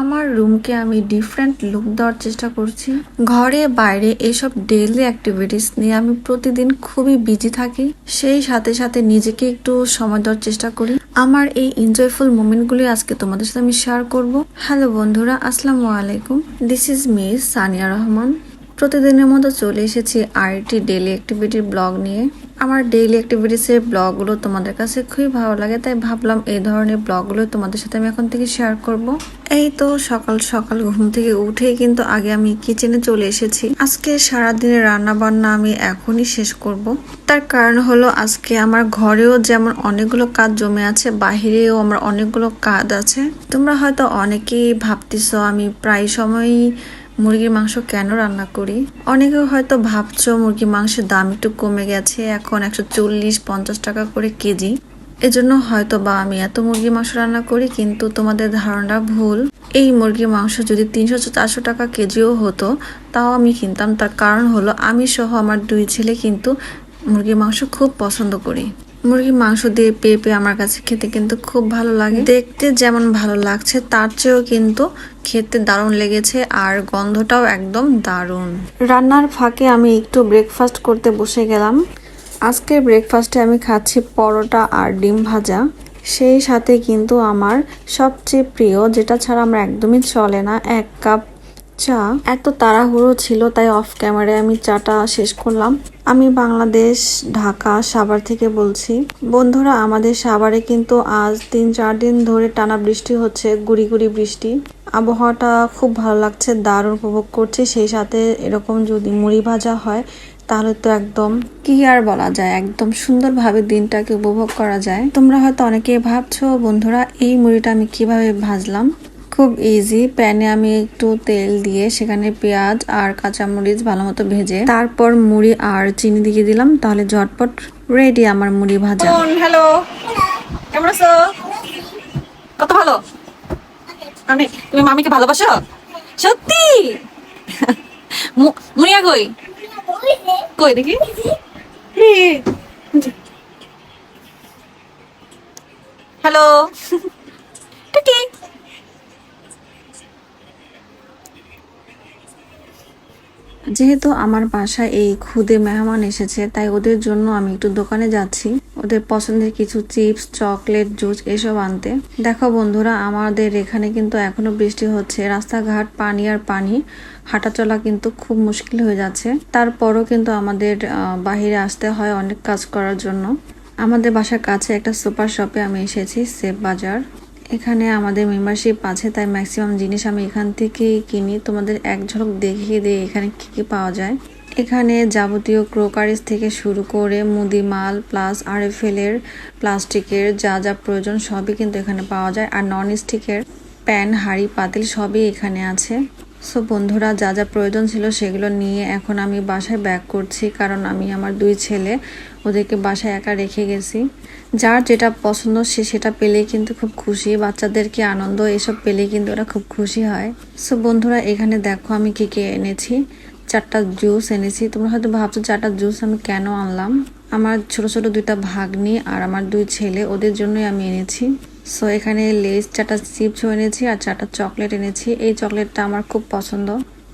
আমার রুমকে আমি different look দেওয়ার চেষ্টা করছি। ঘরে, বাইরে এসব ডেইলি অ্যাক্টিভিটিস নিয়ে আমি প্রতিদিন খুবই বিজি থাকি। সেই সাথে সাথে নিজেকে একটু সময় দেওয়ার চেষ্টা করি। আমার এই এনজয়ফুল মোমেন্টগুলি আজকে তোমাদের সাথে আমি শেয়ার করব। হ্যালো বন্ধুরা, আসসালামু আলাইকুম। This is Miss Sania Rahman. প্রতিদিনের মতো চলে এসেছি আরটি ডেইলি অ্যাক্টিভিটির ব্লগ নিয়ে। আমার ডেইলি অ্যাক্টিভিটিসের ব্লগগুলো তোমাদের কাছে খুবই ভালো লাগে, তাই ভাবলাম এই ধরনের ব্লগগুলো তোমাদের সাথে আমি এখন থেকে শেয়ার করব। এই তো সকাল সকাল ঘুম থেকে উঠেই কিন্তু আগে আমি কিচেনে চলে এসেছি। আজকে সারাদিনের রান্না বান্না আমি এখনই শেষ করব। তার কারণ হলো আজকে আমার ঘরেও যেমন অনেকগুলো কাজ জমে আছে, বাহিরেও আমার অনেকগুলো কাজ আছে। তোমরা হয়তো অনেকেই ভাবতেছ আমি প্রায় সময়ই মুরগির মাংস কেন রান্না করি? অনেকে হয়তো ভাবছ মুরগির মাংসের দাম একটু কমে গেছে, এখন একশো চল্লিশ, পঞ্চাশ টাকা করে কেজি। এজন্য হয়তো বা আমি এত মুরগির মাংস রান্না করি, কিন্তু তোমাদের ধারণা ভুল। এই মুরগির মাংস যদি তিনশো চারশো টাকা কেজিও হতো, তাও আমি কিনতাম। তার কারণ হলো আমি সহ আমার দুই ছেলে কিন্তু মুরগির মাংস খুব পছন্দ করি। মুরগির মাংস দিয়ে পেঁপে আমার কাছে খেতে কিন্তু খুব ভালো লাগে। দেখতে যেমন ভালো লাগছে, তার চেয়েও কিন্তু খেতে দারুণ লেগেছে আর গন্ধটাও একদম দারুণ। রান্নার ফাঁকে আমি একটু ব্রেকফাস্ট করতে বসে গেলাম। আজকের ব্রেকফাস্টে আমি খাচ্ছি পরোটা আর ডিম ভাজা। সেই সাথে কিন্তু আমার সবচেয়ে প্রিয়, যেটা ছাড়া আমার একদমই চলে না, এক কাপ চা এত তাড়াহুড়ো ছিল তাই অফ ক্যামেরায় আমি চাটা শেষ করলাম। আমি বাংলাদেশ, ঢাকা, সাভার থেকে বলছি। বন্ধুরা, আমাদের সাভারে কিন্তু আজ তিন চার দিন ধরে টানা বৃষ্টি হচ্ছে, গুড়ি গুড়ি বৃষ্টি। আবহাওয়াটা খুব ভালো লাগছে, দারুণ উপভোগ করছি। সেই সাথে এরকম যদি মুড়ি ভাজা হয়, তাহলে তো একদম কি আর বলা যায়, একদম সুন্দরভাবে দিনটাকে উপভোগ করা যায়। তোমরা হয়তো অনেকেই ভাবছ, বন্ধুরা, এই মুড়িটা আমি কীভাবে ভাজলাম? খুব ইজি প্যানে আমি একটু তেল দিয়ে সেখানে পেঁয়াজ আর কাঁচামরিচ ভালো মতো ভেজে, তারপর মুড়ি আর চিনি দিয়ে দিলাম। তাহলে ঝটপট রেডি আমার মুড়ি ভাজা। হ্যালো কেমন আছো? কত ভালো? তুমি মামিকে ভালোবাসো? সত্যি? মু- মুনিয়া কই? কই দেখি? হ্যালো টুকি যেহেতু আমার বাসায় এই খুদে মেহমান এসেছে, তাই ওদের জন্য আমি একটু দোকানে যাচ্ছি। ওদের পছন্দের কিছু চিপস, চকলেট, জুস এসব আনতে। দেখো বন্ধুরা, আমাদের এখানে কিন্তু এখনও বৃষ্টি হচ্ছে। রাস্তাঘাট, পানি আর পানি হাঁটাচলা কিন্তু খুব মুশকিল হয়ে যাচ্ছে। তারপরও কিন্তু আমাদের বাহিরে আসতে হয় অনেক কাজ করার জন্য। আমাদের বাসার কাছে একটা সুপার শপে আমি এসেছি, সেফ বাজার। এখানে আমাদের মেম্বারশিপ আছে, তাই ম্যাক্সিমাম জিনিস আমি এখান থেকেই কিনি। তোমাদের এক ঝলক দেখিয়ে দিই এখানে কী কী পাওয়া যায়। এখানে যাবতীয় ক্রোকারিজ থেকে শুরু করে মুদি মাল প্লাস আরএফএলের প্লাস্টিকের যা যা প্রয়োজন সবই কিন্তু এখানে পাওয়া যায়। আর নন স্টিকের প্যান হাঁড়ি, পাতিল সবই এখানে আছে। সো বন্ধুরা, যা যা প্রয়োজন ছিল সেগুলো নিয়ে এখন আমি বাসায় ব্যাক করছি, কারণ আমি আমার দুই ছেলে, ওদেরকে বাসায় একা রেখে গেছি। যার যেটা পছন্দ সে সেটা পেলেই কিন্তু খুব খুশি বাচ্চাদেরকে আনন্দ এসব পেলেই কিন্তু ওরা খুব খুশি হয়। সো বন্ধুরা, এখানে দেখো আমি কী কি এনেছি। চারটা জুস এনেছি। তোমরা হয়তো ভাবছ চারটা জুস আমি কেন আনলাম? আমার ছোট ছোট দুইটা ভাগ্নি আর আমার দুই ছেলে, ওদের জন্যই আমি এনেছি। সো এখানে লেস চারটা চিপসও এনেছি আর চাটা চকলেট এনেছি। এই চকলেটটা আমার খুব পছন্দ।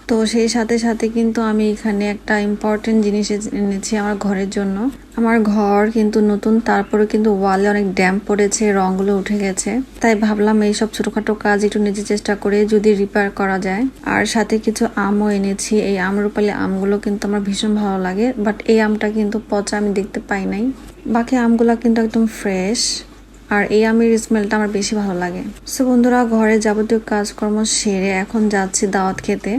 তো সেই সাথে সাথে কিন্তু আমি এখানে একটা ইম্পর্টেন্ট জিনিস এনেছি আমার ঘরের জন্য। আমার ঘর কিন্তু নতুন তারপরে কিন্তু ওয়ালে অনেক ড্যাম্প পড়েছে, রঙগুলো উঠে গেছে। তাই ভাবলাম এইসব ছোটখাটো কাজ একটু নিজে চেষ্টা করে যদি রিপেয়ার করা যায়। আর সাথে কিছু আমও এনেছি। এই আমরুপালি আমগুলো কিন্তু আমার ভীষণ ভালো লাগে। বাট এই আমটা কিন্তু পচা আমি দেখতে পাই নাই। বাকি আমগুলো কিন্তু একদম ফ্রেশ আর এই আমের স্মেলটা আমার বেশি ভালো লাগে। সো বন্ধুরা, ঘরে যাবতীয় কাজকর্ম সেরে এখন যাচ্ছি দাওয়াত খেতে।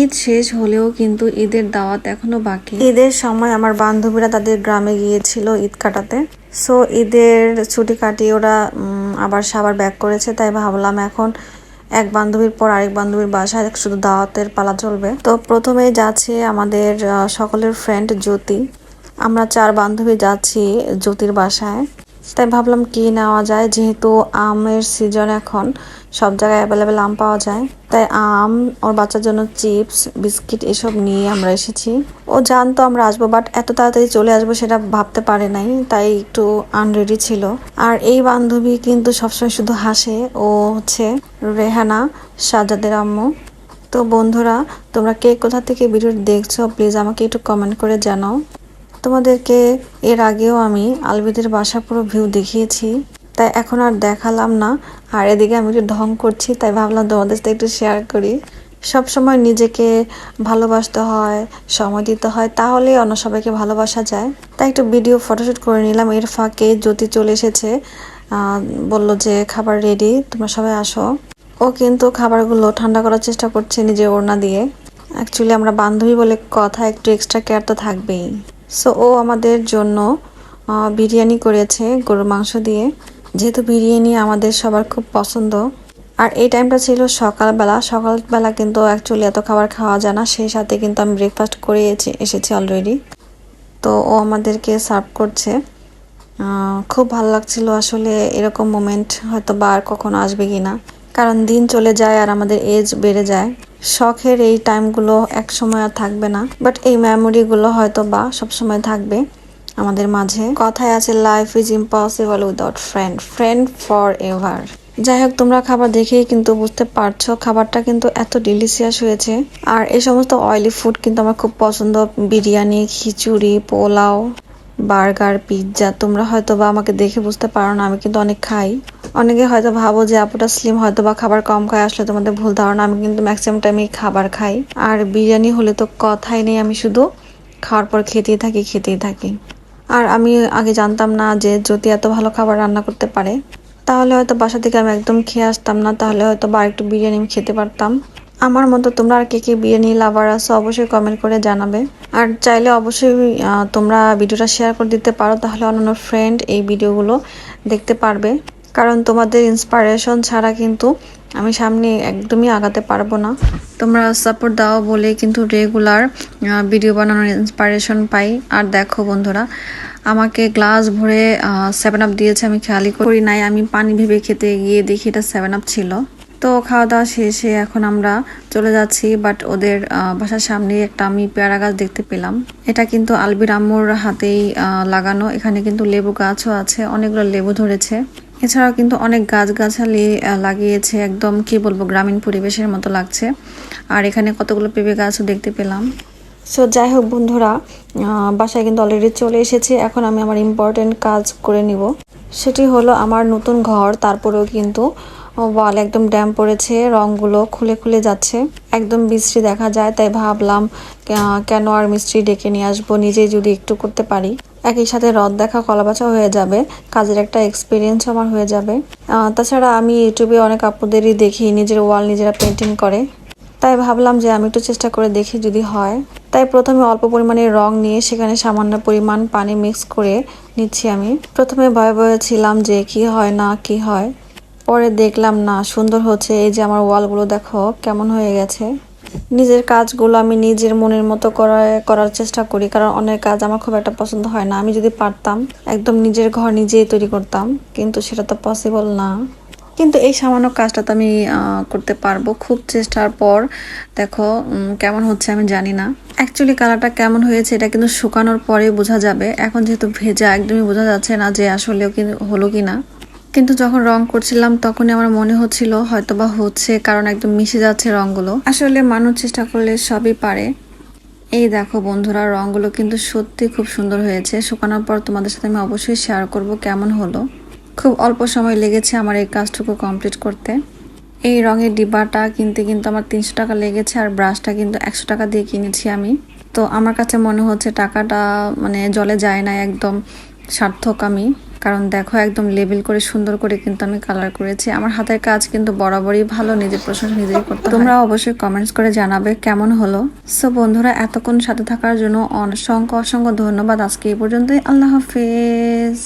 ঈদ শেষ হলেও কিন্তু ঈদের দাওয়াত এখনও বাকি। ঈদের সময় আমার বান্ধবীরা তাদের গ্রামে গিয়েছিল ঈদ কাটাতে। সো ঈদের ছুটি কাটিয়ে ওরা আবার সাবার ব্যাক করেছে, তাই ভাবলাম এখন এক বান্ধবীর পর আরেক বান্ধবীর বাসায় শুধু দাওয়াতের পালা চলবে। তো প্রথমেই যাচ্ছে আমাদের সকলের ফ্রেন্ড জ্যোতি। আমরা চার বান্ধবী যাচ্ছি জ্যোতির বাসায়। তাই ভাবলাম কি নেওয়া যায়, যেহেতু আমের সিজন এখন সব জায়গায় অ্যাভেলেবেল আম পাওয়া যায়। তাই আম, ওর বাচ্চার জন্য চিপস বিস্কিট এসব নিয়ে আমরা এসেছি। ও জানতো আমরা আসব বাট এত তাড়াতাড়ি চলে আসব সেটা ভাবতে পারে নাই, তাই একটু আনরেডি ছিল। আর এই বান্ধবী কিন্তু সবসময় শুধু হাসে, ও হচ্ছে রেহানা সাজাদের আম্মু। তো বন্ধুরা, তোমরা কে কোথা থেকে ভিডিও দেখছ প্লিজ আমাকে একটু কমেন্ট করে জানাও। তোমাদেরকে এর আগেও আমি আলবিদের বাসা পুরো ভিউ দেখিয়েছি। তাই এখন আর দেখালাম না। আর এদিকে আমি একটু ঢং করছি, তাই ভাবলাম তোমাদের সাথে একটু শেয়ার করি। সব সময় নিজেকে ভালোবাসতে হয়, সময় দিতে হয় তাহলে অন্য সবাইকে ভালোবাসা যায়। তাই একটু ভিডিও ফটোশ্যুট করে নিলাম, এর ফাঁকে জ্যোতি চলে এসেছে। বলল যে, খাবার রেডি তোমরা সবাই আসো। ও কিন্তু খাবারগুলো ঠান্ডা করার চেষ্টা করছে নিজের ওড়না দিয়ে। অ্যাকচুয়ালি আমরা বান্ধবী বলে কথা, একটু এক্সট্রা কেয়ার তো থাকবেই। সো ও আমাদের জন্য বিরিয়ানি করেছে, গরুর মাংস দিয়ে। যেহেতু বিরিয়ানি আমাদের সবার খুব পছন্দ। আর এই টাইমটা ছিল সকালবেলা। সকালবেলা কিন্তু অ্যাকচুয়ালি এত খাবার খাওয়া যায় না। সেই সাথে কিন্তু আমি ব্রেকফাস্ট করে এসেছি অলরেডি তো ও আমাদেরকে সার্ভ করছে। খুব ভালো লাগছিল আসলে এরকম মোমেন্ট হয়তো বা আর কখনো আসবে কি না কারণ দিন চলে যায় আর আমাদের এজ বেড়ে যায়। শখের এই টাইমগুলো এক সময় আর থাকবে না। বাট এই মেমোরিগুলো হয়তো বা সবসময় থাকবে আমাদের মাঝে। কথায় আছে life is impossible without friend friend forever যাই হোক, তোমরা খাবার দেখেই কিন্তু বুঝতে পারছ, খাবারটা কিন্তু এত ডিলিশিয়াস হয়েছে। আর এই সমস্ত অয়েলি ফুড কিন্তু আমার খুব পছন্দ। বিরিয়ানি, খিচুড়ি, পোলাও। বার্গার, পিৎজা, তোমরা হয়তো বা আমাকে দেখে বুঝতে পারো না, আমি কিন্তু অনেক খাই। অনেকে হয়তো ভাবো যে আপুটা স্লিম হয়তো বা খাবার কম খায়, আসলে তোমাদের ভুল ধারণা, আমি কিন্তু ম্যাক্সিমাম টাইমে খাবার খাই। আর বিরিয়ানি হলে তো কথাই নেই, আমি শুধু খাওয়ার পর খেতেই থাকি খেতেই থাকি। আর আমি আগে জানতাম না যে যদি এত ভালো খাবার রান্না করতে পারে, তাহলে হয়তো বাসা থেকে আমি একদম খেয়ে আসতাম না, তাহলে হয়তো বা একটু বিরিয়ানি আমি খেতে পারতাম। আমার মতো তোমরা আর কে কে বিরিয়ানি লাভার আছো অবশ্যই কমেন্ট করে জানাবে। আর চাইলে অবশ্যই তোমরা ভিডিওটা শেয়ার করে দিতে পারো, তাহলে অন্যান্য ফ্রেন্ড এই ভিডিওগুলো দেখতে পারবে। কারণ তোমাদের ইন্সপায়ারেশন ছাড়া কিন্তু আমি সামনে একদমই আগাতে পারব না। তোমরা সাপোর্ট দাও বলে কিন্তু রেগুলার ভিডিও বানানোর ইন্সপায়ারেশন পাই। আর দেখো বন্ধুরা, আমাকে গ্লাস ভরে সেভেন আপ দিয়েছে, আমি খেয়ালই করি নাই। আমি পানি ভেবে খেতে গিয়ে দেখি এটা সেভেন আপ ছিল। তো খাওয়া দাওয়া শেষে এখন আমরা চলে যাচ্ছি বাট ওদের বাসার সামনে একটা আমি পেয়ারা গাছ দেখতে পেলাম। এটা কিন্তু আলবির আম্মুর হাতেই লাগানো। এখানে কিন্তু লেবু গাছও আছে, অনেকগুলো লেবু ধরেছে। এছাড়াও কিন্তু অনেক গাছগাছালি লাগিয়েছে, একদম কি বলব, গ্রামীণ পরিবেশের মতো লাগছে। আর এখানে কতগুলো পেঁপে গাছও দেখতে পেলাম। সো যাই হোক বন্ধুরা বাসায় কিন্তু অলরেডি চলে এসেছে। এখন আমি আমার ইম্পর্টেন্ট কাজ করে নিব। সেটি হলো আমার নতুন ঘর, তারপরেও কিন্তু ওয়াল একদম ড্যাম পড়েছে, রংগুলো খুলে খুলে যাচ্ছে। একদম বিশ্রী দেখা যায়, তাই ভাবলাম কেন আর মিস্ত্রি ডেকে নিয়ে আসব, নিজেই যদি একটু করতে পারি। একই সাথে রদ দেখা কলাবাচা হয়ে যাবে, কাজের একটা এক্সপিরিয়েন্স আমার হয়ে যাবে। তাছাড়া আমি ইউটিউবে অনেক আপুদেরই দেখি, নিজের ওয়াল নিজেরা পেন্টিং করে। তাই ভাবলাম যে আমি একটু চেষ্টা করে দেখি যদি হয়। তাই প্রথমে অল্প পরিমাণে রং নিয়ে সেখানে সামান্য পরিমাণ পানি মিক্স করে নিচ্ছি আমি। প্রথমে ভয়ে ভয়ে ছিলাম যে কি হয় না কি হয়। পরে দেখলাম না, সুন্দর হচ্ছে। এই যে আমার ওয়ালগুলো দেখো, কেমন হয়ে গেছে। নিজের কাজগুলো আমি নিজের মনের মতো করার করার চেষ্টা করি, কারণ অনেক কাজ আমার খুব একটা পছন্দ হয় না। আমি যদি পারতাম, একদম নিজের ঘর নিজেই তৈরি করতাম, কিন্তু সেটা তো পসিবল না। কিন্তু এই সামান্য কাজটা তো আমি করতে পারব খুব চেষ্টার পর। দেখো কেমন হচ্ছে আমি জানি না। অ্যাকচুয়ালি কালারটা কেমন হয়েছে এটা কিন্তু শুকানোর পরে বোঝা যাবে। এখন যেহেতু ভেজা, একদমই বোঝা যাচ্ছে না যে আসলেও কি হলো কি না কিন্তু যখন রং করছিলাম, তখনই আমার মনে হচ্ছিল হয়তো বা হচ্ছে, কারণ একদম মিশে যাচ্ছে রংগুলো আসলে মানুষ চেষ্টা করলে সবই পারে। এই দেখো বন্ধুরা রংগুলো কিন্তু সত্যি খুব সুন্দর হয়েছে। শুকানোর পর তোমাদের সাথে আমি অবশ্যই শেয়ার করব কেমন হলো। খুব অল্প সময় লেগেছে আমার এই কাজটুকু কমপ্লিট করতে। এই রঙের ডিব্বাটা কিনতে কিন্তু আমার তিনশো টাকা লেগেছে আর ব্রাশটা কিন্তু একশো টাকা দিয়ে কিনেছি আমি। তো আমার কাছে মনে হচ্ছে টাকাটা মানে জলে যায় না একদম সার্থক আমি। কারণ দেখো একদম লেবেল করে সুন্দর করে কিন্তু আমি কালার করেছি। আমার হাতের কাজ কিন্তু বরাবরই ভালো, নিজের প্রশংসা নিজেই করতে তোমরা অবশ্যই কমেন্টস করে জানাবে কেমন হলো। সো বন্ধুরা, এতক্ষণ সাথে থাকার জন্য অসংখ্য অসংখ্য ধন্যবাদ। আজকে এই পর্যন্তই। আল্লাহ হাফেজ।